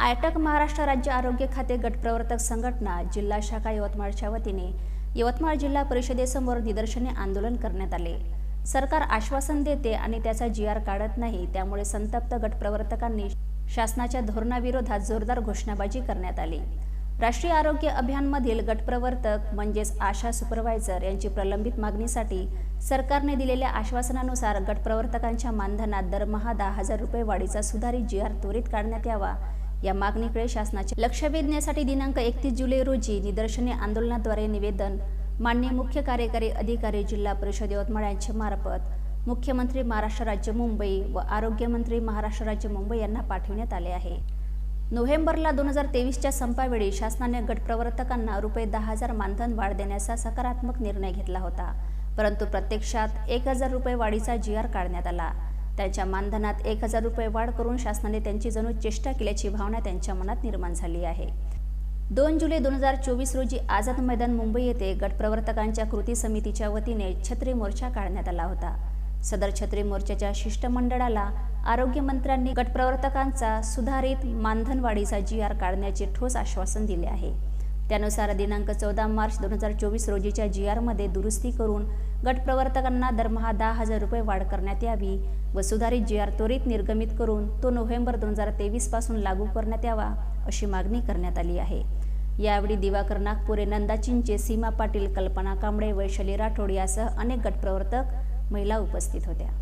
आयटक महाराष्ट्र राज्य आरोग्य खाते गटप्रवर्तक संघटना जिल्हा शाखा यवतमाळच्या वतीने यवतमाळ जिल्हा परिषदेसमोर निदर्शने आंदोलन करण्यात आले. सरकार आश्वासन देते आणि त्याचा जी आर काढत नाही त्यामुळे संतप्त गटप्रवर्तकांनी शासनाच्या धोरणाविरोधात जोरदार घोषणाबाजी करण्यात आली. राष्ट्रीय आरोग्य अभियानमधील गटप्रवर्तक म्हणजेच आशा सुपरवायझर यांची प्रलंबित मागणीसाठी सरकारने दिलेल्या आश्वासनानुसार गटप्रवर्तकांच्या मानधनात दरमहा दहा हजार रुपये वाढीचा सुधारित जी आर त्वरित काढण्यात यावा या मागणीकडे शासनाचे लक्ष वेधण्यासाठी दिनांक एकतीस जुलै रोजी निदर्शने आंदोलनाद्वारे निवेदन माननीय मुख्य कार्यकारी अधिकारी जिल्हा परिषद यवतमाळ यांच्या मार्फत मुख्यमंत्री महाराष्ट्र राज्य मुंबई व आरोग्यमंत्री महाराष्ट्र राज्य मुंबई यांना पाठविण्यात आले आहे. नोव्हेंबरला दोन हजार तेवीसच्या संपावेळी शासनाने गटप्रवर्तकांना रुपये दहा हजार मानधन वाढ देण्याचा सकारात्मक निर्णय घेतला होता परंतु प्रत्यक्षात एक हजार रुपये वाढीचा जी आर काढण्यात आला. त्यांच्या मानधनात एक हजार रुपये वाढ करून शासनाने त्यांची जणू चेष्टा केल्याची भावना त्यांच्या मनात निर्माण झाली आहे. दोन जुलै दोन हजार चोवीस रोजी आझाद मैदान मुंबई येथे गटप्रवर्तकांच्या कृती समितीच्या वतीने छत्री मोर्चा काढण्यात आला होता. सदर छत्री मोर्चाच्या शिष्टमंडळाला आरोग्यमंत्र्यांनी गटप्रवर्तकांचा सुधारित मानधनवाढीचा जी आर काढण्याचे ठोस आश्वासन दिले आहे. त्यानुसार दिनांक चौदा मार्च दोन हजार चोवीस रोजीच्या जी आरमध्ये दुरुस्ती करून गटप्रवर्तकांना दरमहा दहा हजार रुपये वाढ करण्यात यावी व सुधारित जी आर त्वरित निर्गमित करून तो नोव्हेंबर दोन हजार तेवीसपासून लागू करण्यात यावा अशी मागणी करण्यात आली आहे. यावेळी दिवाकर नागपुरे नंदा चिंचे सीमा पाटील कल्पना कांबळे वैशाली राठोड यासह अनेक गटप्रवर्तक महिला उपस्थित होत्या.